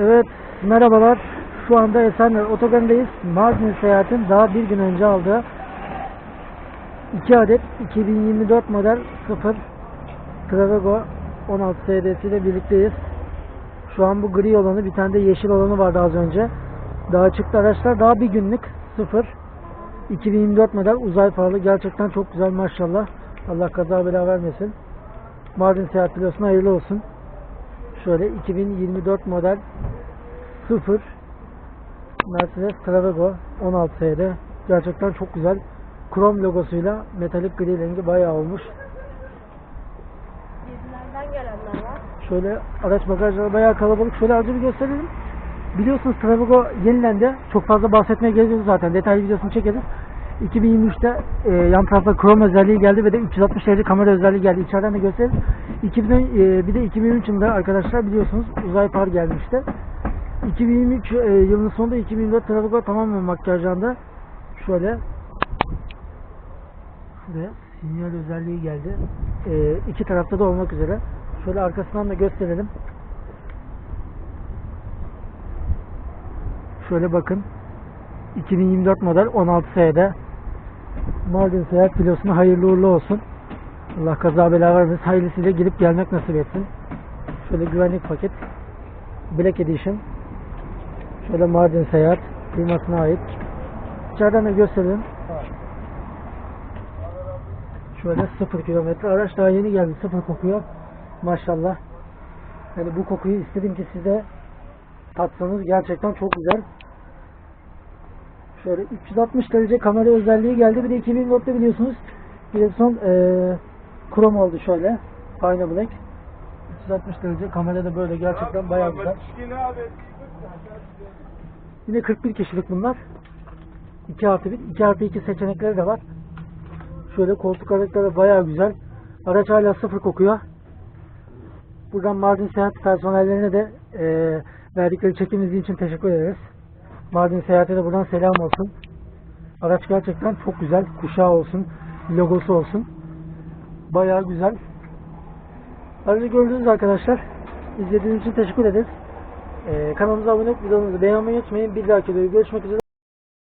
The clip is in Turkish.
Evet, merhabalar. Şu anda Esenler Otogarı'ndayız. Mardin seyahatin daha bir gün önce aldığı 2 adet 2024 model 0 Travago 16 SD'si ile birlikteyiz. Şu an bu gri olanı, bir tane de yeşil olanı vardı az önce. Daha çıktı araçlar. Daha bir günlük 0 2024 model uzay farlı. Gerçekten çok güzel maşallah. Allah kaza bela vermesin. Mardin seyahat biliyorsun hayırlı olsun. Şöyle 2024 model 0 Mercedes Travago 16 SD. Gerçekten çok güzel. Krom logosuyla metalik gri rengi bayağı olmuş. Gezilerden gelenler var. Şöyle araç bagajları bayağı kalabalık. Şöyle aracı bir gösterelim. Biliyorsunuz Travago yenilendi. Çok fazla bahsetmeye gerek yok zaten. Detaylı videosunu çekeriz. 2023'te e, yan tarafta krom özelliği geldi ve de 360 derece kamera özelliği geldi. İçeriden de gösteririz. 2000, e, bir de 2003 yılında arkadaşlar biliyorsunuz uzay par gelmişti. 2023 e, yılının sonunda 2024 Travago tamamen makyajlandı. Şöyle Şuraya sinyal özelliği geldi. E, iki tarafta da olmak üzere. Şöyle arkasından da gösterelim. Şöyle bakın. 2024 model 16 S'de Mardin seyahat pilosuna hayırlı uğurlu olsun. Allah kaza bela vermesin. Hayırlısıyla gelip gelmek nasip etsin. Şöyle güvenlik paket. Black Edition. Şöyle Mardin seyahat firmasına ait. İçeriden de gösterelim. Şöyle 0 kilometre. Araç daha yeni geldi. 0 kokuyor. Maşallah. Yani bu kokuyu istedim ki size tatsanız gerçekten çok güzel. Şöyle 360 derece kamera özelliği geldi. Bir de 2004'te biliyorsunuz direksiyon eee krom oldu şöyle. Ayna black. 360 derece kamera da böyle gerçekten bayağı güzel. Yine 41 kişilik bunlar. 2 artı 1, 2 artı 2 seçenekleri de var. Şöyle koltuk aralıkları bayağı güzel. Araç hala sıfır kokuyor. Buradan Mardin Seyahat personellerine de eee verdikleri çekim izni için teşekkür ederiz. Mardin Seyahat'e de buradan selam olsun. Araç gerçekten çok güzel. Kuşağı olsun, logosu olsun. Bayağı güzel. Aracı gördünüz arkadaşlar. İzlediğiniz için teşekkür ederiz. Eee kanalımıza abone olup videomuzu beğenmeyi unutmayın. Bir dahaki videoda görüşmek üzere.